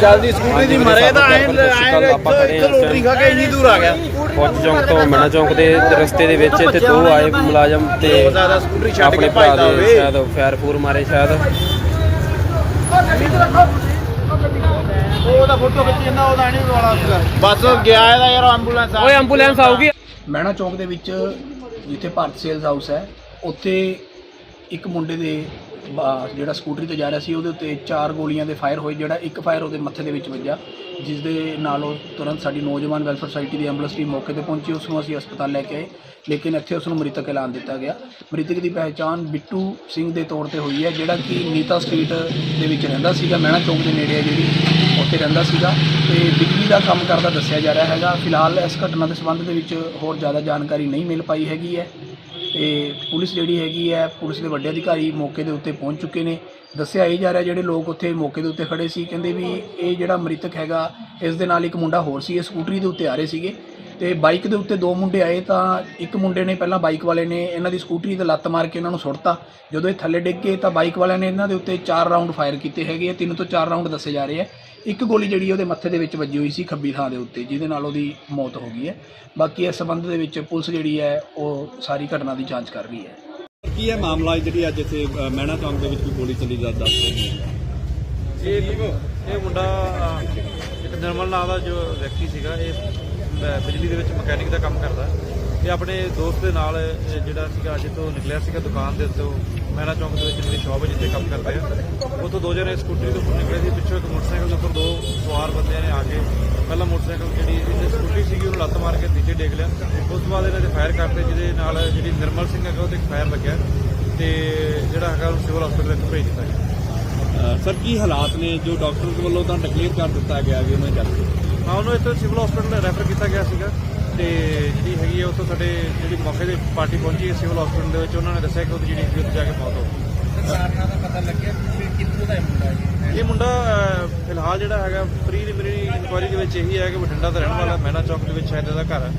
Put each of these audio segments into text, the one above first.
ਚੱਲਦੀ ਸਕੂਟਰੀ ਦੀ ਮਰੇ ਤਾਂ ਐਂ ਐਂ ਆਪਾਂ ਖੜੇ ਇੱਥੇ ਹਾਂ ਇਸ ਰੋਟੀ ਖਾ ਕੇ ਇੰਨੀ ਦੂਰ ਆ ਗਿਆ। ਫੌਜ ਚੌਂਕ ਤੋਂ ਮੈਣਾ ਚੌਂਕ ਦੇ ਰਸਤੇ ਦੇ ਵਿੱਚ ਇੱਥੇ ਦੋ ਆਏ ਮੁਲਾਜ਼ਮ ਤੇ ਬਹੁਤ ਜ਼ਿਆਦਾ ਸਕੂਟਰੀ ਛੱਡ ਆਪਣੇ ਕੇ ਭਰਾ ਦੇ ਹੋਵੇ। ਸ਼ਾਇਦ ਫਾਇਰ ਫੂਰ ਮਾਰੇ ਸ਼ਾਇਦ। ਉਹਦਾ ਫੋਟੋ ਖਿੱਚੀ ਜਾਂਦਾ ਉਹਦਾ ਨਹੀਂ ਵਾਲਾ ਬਸ ਗਿਆ ਇਹਦਾ ਯਾਰ ਐਂਬੂਲੈਂਸ ਆ। ਓਏ ਐਂਬੂਲੈਂਸ ਆਊਗੀ। ਮਹਿਣਾ ਚੌਂਕ ਦੇ ਵਿੱਚ ਜਿੱਥੇ ਭਾਰਤ ਸੇਲਸ ਹਾਊਸ ਹੈ ਉੱਥੇ ਇੱਕ ਮੁੰਡੇ ਦੇ ਜਿਹੜਾ ਸਕੂਟਰੀ ਤੇ ਜਾ ਰਿਹਾ ਸੀ, ਉਹਦੇ ਉੱਤੇ ਚਾਰ ਗੋਲੀਆਂ ਦੇ ਫਾਇਰ ਹੋਏ, ਜਿਹੜਾ ਇੱਕ ਫਾਇਰ ਉਹਦੇ ਮੱਥੇ ਦੇ ਵਿੱਚ ਵੱਜਾ ਜਿਸ ਦੇ ਨਾਲ ਉਹ ਤੁਰੰਤ ਸਾਡੀ ਨੌਜਵਾਨ ਵੈਲਫੇਅਰ ਸੁਸਾਇਟੀ ਦੀ ਐਂਬੂਲੈਂਸ ਟੀਮ ਮੌਕੇ ਤੇ ਪਹੁੰਚੀ, ਉਸ ਨੂੰ ਅਸੀਂ ਹਸਪਤਾਲ ਲੈ ਕੇ ਆਏ, ਲੇਕਿਨ ਇੱਥੇ ਉਸ ਨੂੰ ਮ੍ਰਿਤਕ ਐਲਾਨ ਦਿੱਤਾ ਗਿਆ। ਮ੍ਰਿਤਕ ਦੀ ਪਹਿਚਾਣ ਬਿੱਟੂ ਸਿੰਘ ਦੇ ਤੌਰ ਤੇ ਹੋਈ ਹੈ, ਜਿਹੜਾ ਕਿ ਨੀਤਾ ਸਟਰੀਟ ਦੇ ਵਿੱਚ ਰਹਿੰਦਾ ਸੀਗਾ, ਮਹਿਣਾ ਚੌਂਕ ਦੇ ਨੇੜੇ ਹੈ ਜਿਹੜੀ, ਉੱਥੇ ਰਹਿੰਦਾ ਸੀਗਾ। ਤੇ ਬਿਜਲੀ ਦਾ ਕੰਮ ਕਰਦਾ ਦੱਸਿਆ ਜਾ ਰਿਹਾ ਹੈਗਾ। ਫਿਲਹਾਲ ਇਸ ਘਟਨਾ ਦੇ ਸੰਬੰਧ ਦੇ ਵਿੱਚ ਹੋਰ ਜ਼ਿਆਦਾ ਜਾਣਕਾਰੀ ਨਹੀਂ ਮਿਲ ਪਾਈ ਹੈਗੀ ਹੈ। ਤੇ ਪੁਲਿਸ ਜਿਹੜੀ ਹੈਗੀ ਹੈ, ਪੁਲਿਸ ਦੇ ਵੱਡੇ ਅਧਿਕਾਰੀ ਮੌਕੇ ਦੇ ਉੱਤੇ ਪਹੁੰਚ ਚੁੱਕੇ ਨੇ। ਦੱਸਿਆ ਇਹ ਜਾ ਰਿਹਾ ਜਿਹੜੇ ਲੋਕ ਉੱਥੇ ਮੌਕੇ ਦੇ ਉੱਤੇ ਖੜੇ ਸੀ, ਕਹਿੰਦੇ ਵੀ ਇਹ ਜਿਹੜਾ ਮ੍ਰਿਤਕ ਹੈਗਾ, ਇਸ ਦੇ ਨਾਲ ਇੱਕ ਮੁੰਡਾ ਹੋਰ ਸੀ, ਇਹ ਸਕੂਟਰੀ ਦੇ ਉੱਤੇ ਆ ਰਹੇ ਸੀਗੇ। ਤੇ ਬਾਈਕ ਦੇ ਉੱਤੇ ਦੋ ਮੁੰਡੇ ਆਏ ਤਾਂ ਇੱਕ ਮੁੰਡੇ ਨੇ ਪਹਿਲਾਂ ਬਾਈਕ ਵਾਲੇ ਨੇ ਇਹਨਾਂ ਦੀ ਸਕੂਟਰੀ ਤੇ ਲੱਤ ਮਾਰ ਕੇ ਇਹਨਾਂ ਨੂੰ ਸੁੱਟਤਾ। ਜਦੋਂ ਇਹ ਥੱਲੇ ਡਿੱਗ ਗਏ ਤਾਂ ਬਾਈਕ ਵਾਲਿਆਂ ਨੇ ਇਹਨਾਂ ਦੇ ਉੱਤੇ ਚਾਰ ਰਾਉਂਡ ਫਾਇਰ ਕੀਤੇ ਹੈਗੇ ਆ। ਤਿੰਨ ਤੋਂ ਚਾਰ ਰਾਉਂਡ ਦੱਸੇ ਜਾ ਰਹੇ ਆ। ਇੱਕ ਗੋਲੀ ਜਿਹੜੀ ਉਹਦੇ ਮੱਥੇ ਦੇ ਵਿੱਚ ਵੱਜੀ ਹੋਈ ਸੀ ਖੱਬੀ ਥਾਂ ਦੇ ਉੱਤੇ ਜਿਹਦੇ ਨਾਲ ਉਹਦੀ ਮੌਤ ਹੋ ਗਈ ਹੈ। ਬਾਕੀ ਇਸ ਸੰਬੰਧ ਦੇ ਵਿੱਚ ਪੁਲਿਸ ਜਿਹੜੀ ਹੈ ਉਹ ਸਾਰੀ ਘਟਨਾ ਦੀ ਜਾਂਚ ਕਰ ਰਹੀ ਹੈ। ਕੀ ਹੈ ਮਾਮਲਾ ਜਿਹੜੀ ਅੱਜ ਇੱਥੇ ਮਹਿਣਾ ਚੌਂਕ ਦੇ ਵਿੱਚ ਕੋਈ ਗੋਲੀ ਚੱਲੀ ਦਾ ਦੱਸ ਰਹੇ ਨੇ? ਇਹ ਇਹ ਮੁੰਡਾ ਇੱਕ ਨਿਰਮਲ ਨਾਮ ਦਾ ਜੋ ਵਿਅਕਤੀ ਸੀਗਾ ਇਹ ਬਿਜਲੀ ਦੇ ਵਿੱਚ ਮਕੈਨਿਕ ਦਾ ਕੰਮ ਕਰਦਾ ਇਹ ਆਪਣੇ ਦੋਸਤ ਦੇ ਨਾਲ ਜਿਹੜਾ ਸੀਗਾ ਅੱਜ ਤੋਂ ਨਿਕਲਿਆ ਸੀਗਾ ਦੁਕਾਨ ਦੇ ਉੱਤੇ ਮਹਿਰਾ ਚੌਂਕ ਦੇ ਵਿੱਚ ਜਿਹੜੀ ਸ਼ਾਪ ਹੈ ਜਿੱਥੇ ਕੰਮ ਕਰਦੇ ਆ, ਉੱਥੋਂ ਦੋ ਜਣੇ ਸਕੂਟਰੀ ਦੇ ਉੱਪਰ ਨਿਕਲੇ ਸੀ, ਪਿੱਛੋਂ ਇੱਕ ਮੋਟਰਸਾਈਕਲ ਦੇ ਉੱਪਰ ਦੋ ਸਵਾਰ ਬੰਦਿਆਂ ਨੇ ਆ ਕੇ ਪਹਿਲਾਂ ਮੋਟਰਸਾਈਕਲ ਜਿਹੜੀ ਇਹਦੀ ਸਕੂਟਰੀ ਸੀਗੀ, ਉਹਨੂੰ ਲੱਤ ਮਾਰ ਕੇ ਨੀਚੇ ਡੇਗ ਲਿਆ, ਉਸ ਤੋਂ ਬਾਅਦ ਇਹਨਾਂ ਦੇ ਫਾਇਰ ਕਰਦੇ, ਜਿਹਦੇ ਨਾਲ ਜਿਹੜੀ ਨਿਰਮਲ ਸਿੰਘ ਹੈਗਾ, ਉਹਦੇ ਫਾਇਰ ਲੱਗਿਆ ਤੇ ਜਿਹੜਾ ਹੈਗਾ ਉਹਨੂੰ ਸਿਵਲ ਹਸਪੀਟਲ ਵਿੱਚ ਭੇਜ ਦਿੱਤਾ ਗਿਆ। ਸਰ, ਕੀ ਹਾਲਾਤ ਨੇ? ਜੋ ਡਾਕਟਰ ਵੱਲੋਂ ਤਾਂ ਡਿਕਲੇਅਰ ਕਰ ਦਿੱਤਾ ਗਿਆ, ਵੀ ਉਹਨਾਂ ਕਰਕੇ ਹਾਂ, ਉਹਨੂੰ ਇੱਥੇ ਸਿਵਲ ਹਸਪੀਟਲ ਰੈਫਰ ਕੀਤਾ ਗਿਆ ਸੀਗਾ ਤੇ ਜਿਹੜੀ ਹੈਗੀ ਹੈ ਉੱਥੋਂ ਸਾਡੇ ਜਿਹੜੀ ਮੌਕੇ ਤੇ ਪਾਰਟੀ ਪਹੁੰਚੀ ਹੈ ਸਿਵਲ ਹਸਪੀਟਲ ਦੇ ਵਿੱਚ, ਉਹਨਾਂ ਨੇ ਦੱਸਿਆ ਕਿ ਉਹਦੀ ਜਿਹੜੀ ਹੈਗੀ ਉੱਥੇ ਜਾ ਕੇ ਮੌਤ ਹੋ ਗਈ। ਇਹ ਮੁੰਡਾ ਅਹ, ਫਿਲਹਾਲ ਜਿਹੜਾ ਹੈਗਾ ਪ੍ਰੀਲਿਮਿਨਰੀ ਇਨਕੁਆਇਰੀ ਦੇ ਵਿੱਚ ਇਹੀ ਹੈ ਕਿ ਬਠਿੰਡਾ ਦਾ ਰਹਿਣ ਵਾਲਾ ਮਹਿਣਾ ਚੌਕ ਦੇ ਵਿੱਚ ਸ਼ਾਇਦ ਇਹਦਾ ਘਰ ਹੈ।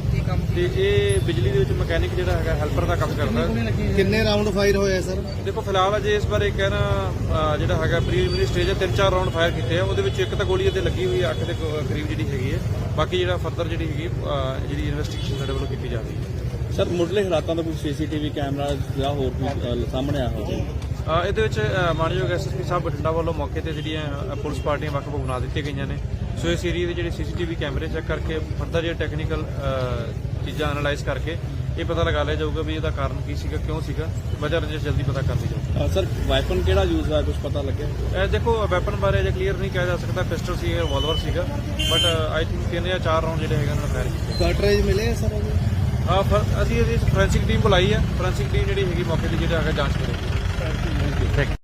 ਤੇ ਇਹ ਬਿਜਲੀ ਦੇ ਵਿੱਚ ਮਕੈਨਿਕ ਜਿਹੜਾ ਹੈਗਾ ਹੈਲਪਰ ਦਾ ਕੰਮ ਕਰਦਾ। ਹੈ ਕਿੰਨੇ ਰਾਉਂਡ ਫਾਇਰ ਹੋਏ ਸਰ? ਦੇਖੋ ਫਿਲਹਾਲ ਅਜੇ ਇਸ ਬਾਰੇ ਕਹਿਣਾ ਅਹ, ਜਿਹੜਾ ਹੈਗਾ ਪ੍ਰੀਲਿਮਿਨਰੀ ਸਟੇਜ ਹੈ ਤਿੰਨ ਚਾਰ ਰਾਉਂਡ ਫਾਇਰ ਕੀਤੇ ਆ। ਉਹਦੇ ਵਿੱਚ ਇੱਕ ਤਾਂ ਗੋਲੀ ਇਹਦੇ ਲੱਗੀ ਹੋਈ ਹੈ ਅੱਖ ਦੇ ਕ- ਕਰੀਬ ਜਿਹੜੀ ਹੈਗੀ ਹੈ। ਬਾਕੀ ਜਿਹੜਾ ਫਰਦਰ ਜਿਹੜੀ ਹੈਗੀ ਅਹ, ਜਿਹੜੀ ਇਨਵੈਸਟੀਗੇਸ਼ਨ ਸਾਡੇ ਵੱਲੋਂ ਕੀਤੀ ਜਾ ਰਹੀ ਹੈ। ਸਰ ਮੁੱਢਲੇ ਹਾਲਾਤਾਂ ਦਾ ਕੋਈ ਸੀਸੀਟੀਵੀ ਕੈਮਰਾ ਜਾਂ ਹੋਰ ਕੋਈ ਅ, ਸਾਹਮਣੇ ਆਇਆ ਹੋਵੇ? ਇਹਦੇ ਵਿੱਚ ਮਾਨਯੋਗ ਐਸਐਸਪੀ ਸਾਹਿਬ ਬਠਿੰਡਾ ਵੱਲੋਂ ਮੌਕੇ ਤੇ ਜਿਹੜੀਆਂ ਪੁਲਿਸ ਪਾਰਟੀਆਂ ਵੱਖ ਵੱਖ ਬਣਾ ਦਿੱਤੀਆਂ ਗਈਆਂ ਨੇ। ਸੋ ਇਸ ਏਰੀਏ ਦੇ ਜਿਹੜੇ ਸੀਸੀਟੀਵੀ ਕੈਮਰੇ ਚੈੱਕ ਕਰਕੇ ਫਰਦਰ ਜਿਹੜੇ ਟੈਕਨੀਕਲ ਚੀਜ਼ਾਂ ਐਨਾਲਾਈਜ਼ ਕਰਕੇ ਇਹ ਪਤਾ ਲਗਾ ਲਿਆ ਜਾਊਗਾ ਵੀ ਇਹਦਾ ਕਾਰਨ ਕੀ ਸੀਗਾ ਕਿਉਂ ਸੀਗਾ। ਵਜ੍ਹਾ ਰੰਜਿਸ਼ ਜਲਦੀ ਪਤਾ ਕਰ ਲਈ ਜਾਊਗੀ। ਸਰ ਵਾਈਪਨ ਕਿਹੜਾ ਯੂਜ਼ ਹੋਇਆ ਕੁਝ ਪਤਾ ਲੱਗਿਆ? ਇਹ ਦੇਖੋ ਵੈਪਨ ਬਾਰੇ ਅਜੇ ਕਲੀਅਰ ਨਹੀਂ ਕਿਹਾ ਜਾ ਸਕਦਾ ਪਿਸਟਲ ਸੀ ਰਿਵਾਲਵਰ ਸੀਗਾ ਬਟ ਆਈ ਥਿੰਕ ਤਿੰਨ ਜਾਂ ਚਾਰ ਰਾਉਂਡ ਜਿਹੜੇ ਹੈਗੇ ਉਹਨਾਂ ਨੇ ਫਾਇਰ ਕੀਤੇ। ਕਾਰਟਰੇਜ ਮਿਲੇ ਸਰ ਆ ਅਸੀਂ ਇਹਦੀ ਫੋਰੈਂਸਿਕ ਟੀਮ ਬੁਲਾਈ ਹੈ ਫੋਰੈਂਸਿਕ ਟੀਮ ਜਿਹੜੀ ਹੈਗੀ ਮੌਕੇ ਦੀ ਜਿਹੜਾ ਹੈਗਾ ਜਾਂਚ ਕਰੇਗੀ ਥੈਂਕ ਯੂ